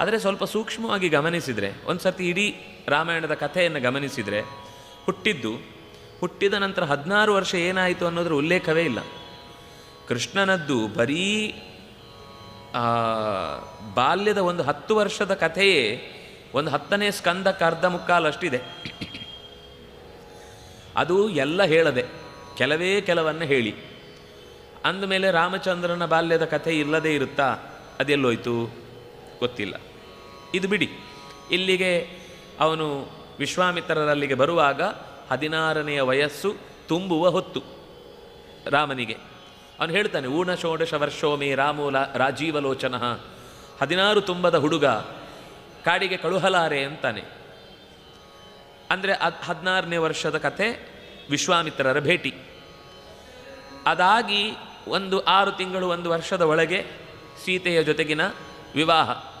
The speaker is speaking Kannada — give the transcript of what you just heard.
ಆದರೆ ಸ್ವಲ್ಪ ಸೂಕ್ಷ್ಮವಾಗಿ ಗಮನಿಸಿದರೆ ಒಂದು ಸರ್ತಿ ಇಡೀ ರಾಮಾಯಣದ ಕಥೆಯನ್ನು ಗಮನಿಸಿದರೆ, ಹುಟ್ಟಿದ್ದು, ಹುಟ್ಟಿದ ನಂತರ ಹದಿನಾರು ವರ್ಷ ಏನಾಯಿತು ಅನ್ನೋದ್ರ ಉಲ್ಲೇಖವೇ ಇಲ್ಲ. ಕೃಷ್ಣನದ್ದು ಬರೀ ಬಾಲ್ಯದ ಒಂದು ಹತ್ತು ವರ್ಷದ ಕಥೆಯೇ ಒಂದು ಹತ್ತನೇ ಸ್ಕಂದಕ್ಕೆ ಅರ್ಧ ಮುಕ್ಕಾಲಷ್ಟಿದೆ ಅದು ಎಲ್ಲ ಹೇಳದೆ, ಕೆಲವೇ ಕೆಲವನ್ನು ಹೇಳಿ. ಅಂದಮೇಲೆ ರಾಮಚಂದ್ರನ ಬಾಲ್ಯದ ಕಥೆ ಇಲ್ಲದೇ ಇರುತ್ತಾ? ಅದೆಲ್ಲೋಯ್ತು? ಗೊತ್ತಿಲ್ಲ. ಇದು ಬಿಡಿ. ಇಲ್ಲಿಗೆ ಅವನು ವಿಶ್ವಾಮಿತ್ರರಲ್ಲಿಗೆ ಬರುವಾಗ ಹದಿನಾರನೆಯ ವಯಸ್ಸು ತುಂಬುವ ಹೊತ್ತು ರಾಮನಿಗೆ. ಅವನು ಹೇಳ್ತಾನೆ, ಊಣ ಷೋಡಶ ವರ್ಷೋಮಿ ರಾಮೂಲ ರಾಜೀವಲೋಚನ. ಹದಿನಾರು ತುಂಬದ ಹುಡುಗ ಕಾಡಿಗೆ ಕಳುಹಲಾರೆ ಅಂತಾನೆ. ಅಂದರೆ ಅದು ಹದಿನಾರನೇ ವರ್ಷದ ಕಥೆ ವಿಶ್ವಾಮಿತ್ರರ ಭೇಟಿ. ಅದಾಗಿ ಒಂದು ಆರು ತಿಂಗಳು, ಒಂದು ವರ್ಷದ ಒಳಗೆ ಸೀತೆಯ ಜೊತೆಗಿನ ವಿವಾಹ.